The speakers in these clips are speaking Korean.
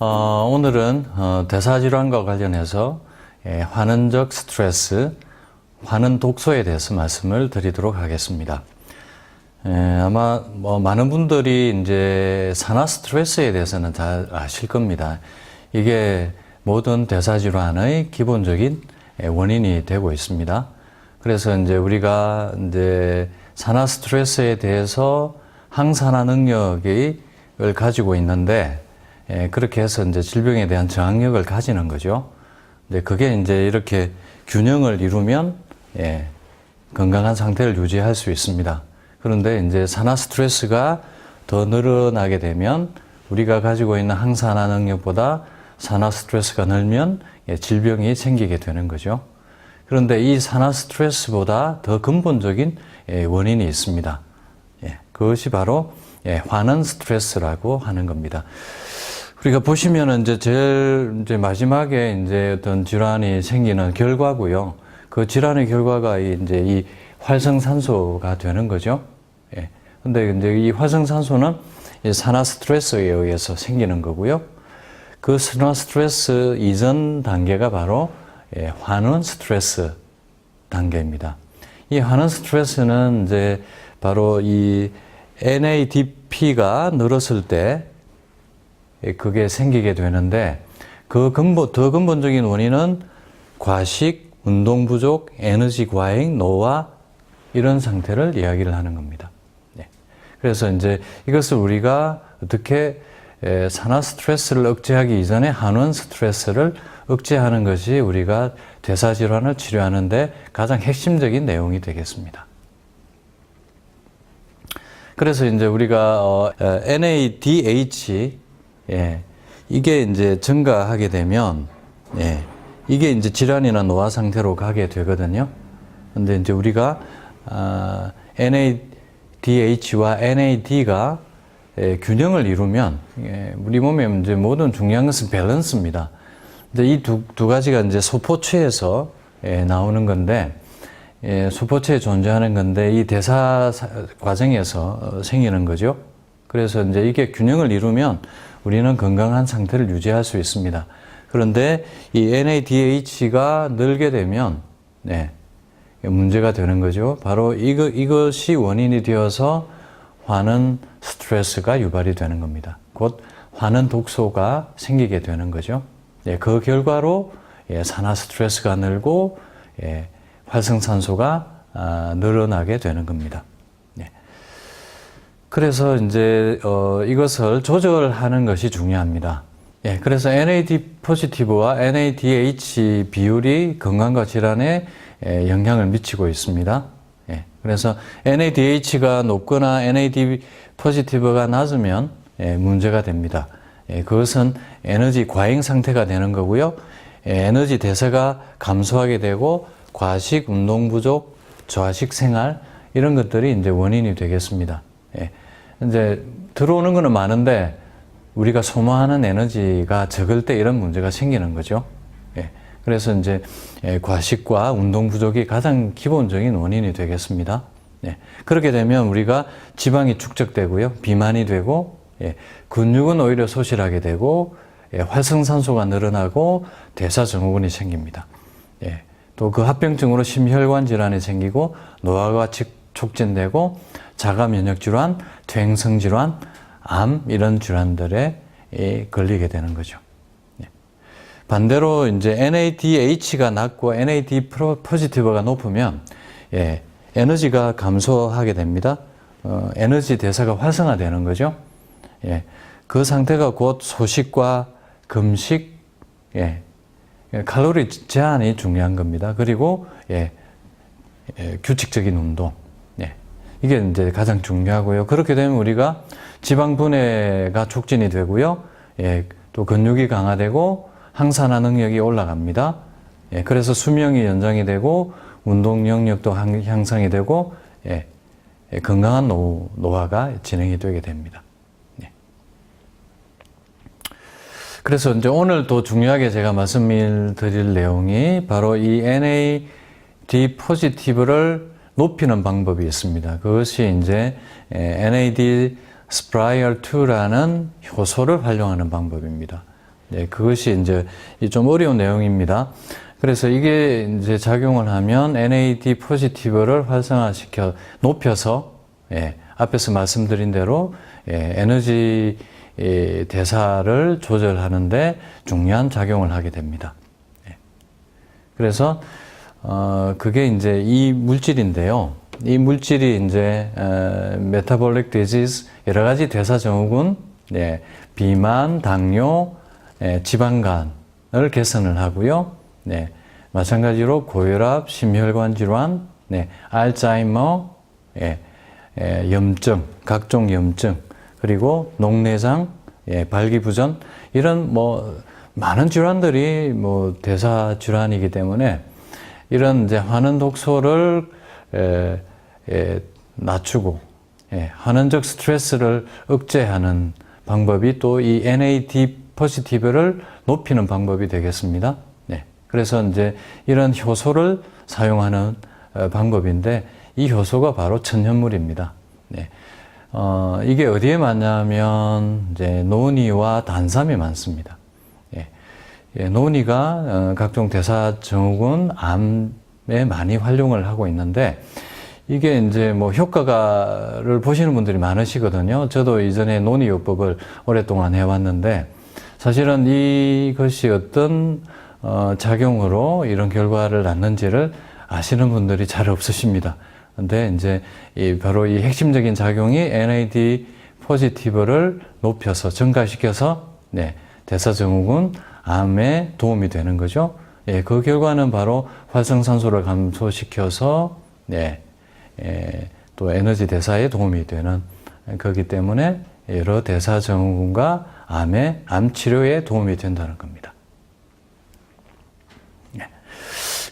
어, 오늘은 어, 대사질환과 관련해서 예, 환원적 스트레스, 환원 독소에 대해서 말씀을 드리도록 하겠습니다. 예, 아마 뭐 많은 분들이 이제 산화 스트레스에 대해서는 잘 아실 겁니다. 이게 모든 대사질환의 기본적인 예, 원인이 되고 있습니다. 그래서 이제 우리가 이제 산화 스트레스에 대해서 항산화 능력을 가지고 있는데 예, 그렇게 해서 이제 질병에 대한 저항력을 가지는 거죠. 근데 그게 이제 이렇게 균형을 이루면 예, 건강한 상태를 유지할 수 있습니다. 그런데 이제 산화 스트레스가 더 늘어나게 되면 우리가 가지고 있는 항산화 능력보다 산화 스트레스가 늘면 예, 질병이 생기게 되는 거죠. 그런데 이 산화 스트레스보다 더 근본적인 예, 원인이 있습니다. 예, 그것이 바로 예, 환원 스트레스라고 하는 겁니다. 우리가 보시면은 이제 제일 이제 마지막에 이제 어떤 질환이 생기는 결과고요. 그 질환의 결과가 이 이제 이 활성산소가 되는 거죠. 예. 근데 이제 이 활성산소는 이 산화 스트레스에 의해서 생기는 거고요. 그 산화 스트레스 이전 단계가 바로 예, 환원 스트레스 단계입니다. 이 환원 스트레스는 이제 바로 이 NADP가 늘었을 때 예, 그게 생기게 되는데 그 근본 더 근본적인 원인은 과식, 운동 부족, 에너지 과잉, 노화 이런 상태를 이야기를 하는 겁니다. 네. 그래서 이제 이것을 우리가 어떻게 에, 산화 스트레스를 억제하기 이전에 한원 스트레스를 억제하는 것이 우리가 대사 질환을 치료하는데 가장 핵심적인 내용이 되겠습니다. 그래서 이제 우리가 어, NADH 예, 이게 이제 증가하게 되면 예, 이게 이제 질환이나 노화 상태로 가게 되거든요. 근데 이제 우리가 아, NADH와 NAD가 예, 균형을 이루면 예, 우리 몸에 이제 모든 중요한 것은 밸런스입니다. 근데 이 두 두 가지가 이제 소포체에서 예, 나오는 건데 예, 소포체에 존재하는 건데 이 대사 사- 과정에서 어, 생기는 거죠. 그래서 이제 이게 균형을 이루면 우리는 건강한 상태를 유지할 수 있습니다. 그런데 이 NADH가 늘게 되면 네, 문제가 되는 거죠. 바로 이거, 이것이 원인이 되어서 화는 스트레스가 유발이 되는 겁니다. 곧 화는 독소가 생기게 되는 거죠. 예, 그 결과로 예, 산화 스트레스가 늘고 예, 활성산소가 아, 늘어나게 되는 겁니다. 예. 그래서 이제 어, 이것을 조절하는 것이 중요합니다. 예, 그래서 NAD 포지티브와 NADH 비율이 건강과 질환에 예, 영향을 미치고 있습니다. 예, 그래서 NADH가 높거나 NAD 포지티브가 낮으면 예, 문제가 됩니다. 예, 그것은 에너지 과잉 상태가 되는 거고요. 예, 에너지 대사가 감소하게 되고 과식, 운동 부족, 저하식 생활 이런 것들이 이제 원인이 되겠습니다. 예, 이제 들어오는 거는 많은데 우리가 소모하는 에너지가 적을 때 이런 문제가 생기는 거죠. 예, 그래서 이제 예, 과식과 운동 부족이 가장 기본적인 원인이 되겠습니다. 예, 그렇게 되면 우리가 지방이 축적되고요, 비만이 되고 예, 근육은 오히려 소실하게 되고 예, 활성산소가 늘어나고 대사증후군이 생깁니다. 예, 또 그 합병증으로 심혈관 질환이 생기고 노화가 직- 촉진되고 자가 면역 질환, 퇴행성 질환, 암 이런 질환들에 예, 걸리게 되는 거죠. 예. 반대로 이제 NADH가 낮고 NAD 포지티브가 높으면 예, 에너지가 감소하게 됩니다. 어, 에너지 대사가 활성화되는 거죠. 예, 그 상태가 곧 소식과 금식, 예, 예, 칼로리 제한이 중요한 겁니다. 그리고 예, 예, 규칙적인 운동, 예, 이게 이제 가장 중요하고요. 그렇게 되면 우리가 지방 분해가 촉진이 되고요. 예, 또 근육이 강화되고 항산화 능력이 올라갑니다. 예, 그래서 수명이 연장이 되고 운동 영역도 향- 향상이 되고 예, 예, 건강한 노, 노화가 진행이 되게 됩니다. 예. 그래서 이제 오늘 또 중요하게 제가 말씀드릴 내용이 바로 이 NAD 포지티브를 높이는 방법이 있습니다. 그것이 이제 NAD 스프라이얼 2라는 효소를 활용하는 방법입니다. 네, 그것이 이제 이좀 어려운 내용입니다. 그래서 이게 이제 작용을 하면 NAD 포지티브를 활성화시켜 높여서 예, 앞에서 말씀드린 대로 예, 에너지 예, 대사를 조절하는데 중요한 작용을 하게 됩니다. 예. 그래서 어, 그게 이제 이 물질인데요. 이 물질이 이제 메타볼릭 디지즈 여러 가지 대사 증후군, 예, 비만, 당뇨, 예, 지방간을 개선을 하고요. 네, 마찬가지로 고혈압, 심혈관 질환, 네, 알츠하이머, 예, 예, 염증, 각종 염증, 그리고 녹내장, 예, 발기부전 이런 뭐 많은 질환들이 뭐 대사 질환이기 때문에 이런 이제 환원 독소를 에, 에, 낮추고 예, 환원적 스트레스를 억제하는 방법이 또 이 NAD 포지티브를 높이는 방법이 되겠습니다. 네. 그래서 이제 이런 효소를 사용하는 어, 방법인데 이 효소가 바로 천연물입니다. 네. 어, 이게 어디에 많냐면 이제 노니와 단삼이 많습니다. 예. 예, 노니가 어, 각종 대사 증후군, 암에 많이 활용을 하고 있는데 이게 이제 뭐 효과가를 보시는 분들이 많으시거든요. 저도 이전에 논의요법을 오랫동안 해왔는데 사실은 이것이 어떤 어, 작용으로 이런 결과를 낳는지를 아시는 분들이 잘 없으십니다. 근데 이제 이 바로 이 핵심적인 작용이 NAD 포지티브를 높여서 증가시켜서 네, 대사증후군, 암에 도움이 되는 거죠. 예, 그 결과는 바로 활성산소를 감소시켜서 네, 예, 또 에너지 대사에 도움이 되는 거기 때문에 여러 대사 증후군과 암의 암 치료에 도움이 된다는 겁니다. 예.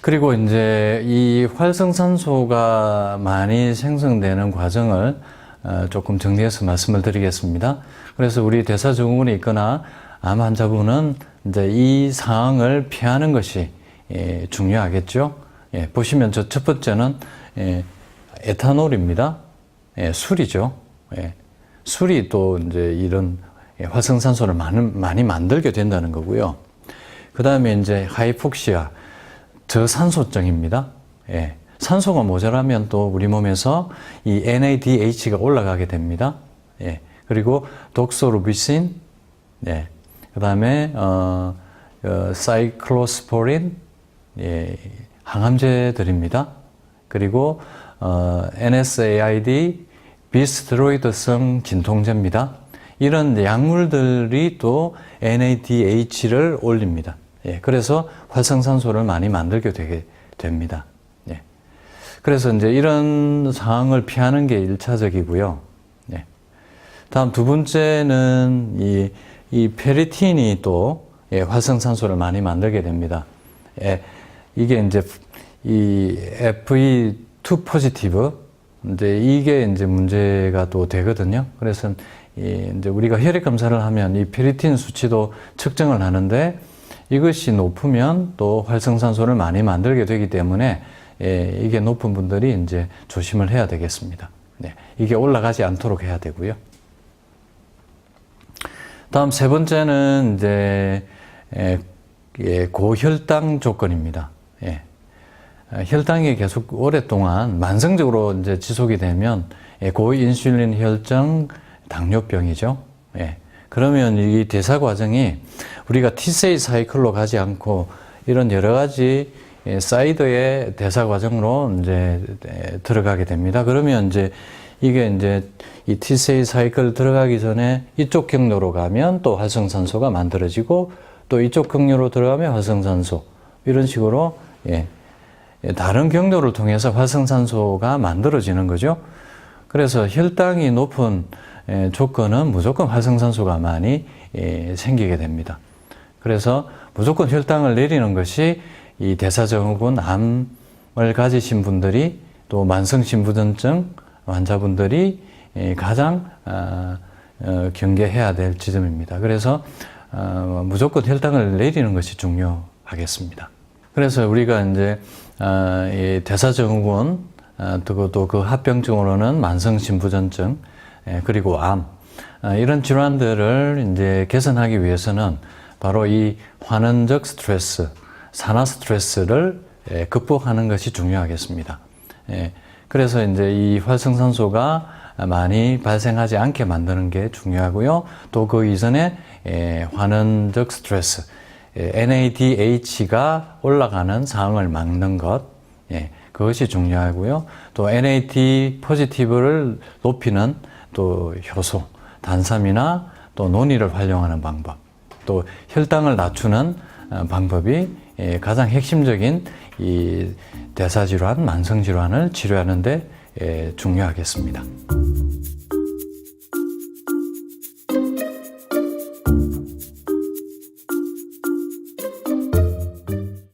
그리고 이제 이 활성산소가 많이 생성되는 과정을 어, 조금 정리해서 말씀을 드리겠습니다. 그래서 우리 대사증후군이 있거나 암 환자분은 이제 이 상황을 피하는 것이 예, 중요하겠죠. 예, 보시면 저 첫 번째는 예, 에탄올입니다. 예, 술이죠. 예, 술이 또 이제 이런 예, 활성산소를 많이, 많이 만들게 된다는 거고요. 그 다음에 이제 하이폭시아, 저산소증입니다. 예, 산소가 모자라면 또 우리 몸에서 이 NADH가 올라가게 됩니다. 예, 그리고 독소루비신, 예, 그 다음에 어, 어, 사이클로스포린, 예, 항암제들입니다. 그리고 어, NSAID, 비스테로이드성 진통제입니다. 이런 약물들이 또 NADH를 올립니다. 예, 그래서 활성산소를 많이 만들게 되게 됩니다. 예. 그래서 이제 이런 상황을 피하는 게 1차적이고요. 예. 다음 두 번째는 이, 이 페리틴이 또 예, 활성산소를 많이 만들게 됩니다. 예, 이게 이제 이 FE2 포지티브 이제 이게 이제 문제가 또 되거든요. 그래서 이 이제 우리가 혈액 검사를 하면 이 페리틴 수치도 측정을 하는데 이것이 높으면 또 활성산소를 많이 만들게 되기 때문에 예, 이게 높은 분들이 이제 조심을 해야 되겠습니다. 네, 이게 올라가지 않도록 해야 되고요. 다음 세 번째는 이제 예, 예, 고혈당 조건입니다. 예. 어, 혈당이 계속 오랫동안 만성적으로 이제 지속이 되면 예, 고인슐린 혈증 당뇨병이죠. 예. 그러면 이 대사 과정이 우리가 T세이 사이클로 가지 않고 이런 여러 가지 예, 사이드의 대사 과정으로 이제 에, 들어가게 됩니다. 그러면 이제 이게 이제 이 T세이 사이클 들어가기 전에 이쪽 경로로 가면 또 활성산소가 만들어지고 또 이쪽 경로로 들어가면 활성산소 이런 식으로 예, 예, 다른 경로를 통해서 활성산소가 만들어지는 거죠. 그래서 혈당이 높은 예, 조건은 무조건 활성산소가 많이 예, 생기게 됩니다. 그래서 무조건 혈당을 내리는 것이 이 대사증후군 암을 가지신 분들이 또 만성심부전증 환자분들이 가장 아, 어, 경계해야 될 지점입니다. 그래서 어, 무조건 혈당을 내리는 것이 중요하겠습니다. 그래서 우리가 이제 어, 이 대사증후군 또그 그 합병증으로는 만성심부전증 예, 그리고 암 이런 질환들을 이제 개선하기 위해서는 바로 이 환원적 스트레스, 산화 스트레스를 예, 극복하는 것이 중요하겠습니다. 예, 그래서 이제 이 활성산소가 많이 발생하지 않게 만드는 게 중요하고요. 또 그 이전에 예, 환원적 스트레스, 예, NADH가 올라가는 상황을 막는 것, 예, 그것이 중요하고요. 또 NAD 포지티브를 높이는 또 효소, 단삼이나 또 논의를 활용하는 방법, 또 혈당을 낮추는 어, 방법이 예, 가장 핵심적인 이 대사질환, 만성질환을 치료하는데 예, 중요하겠습니다.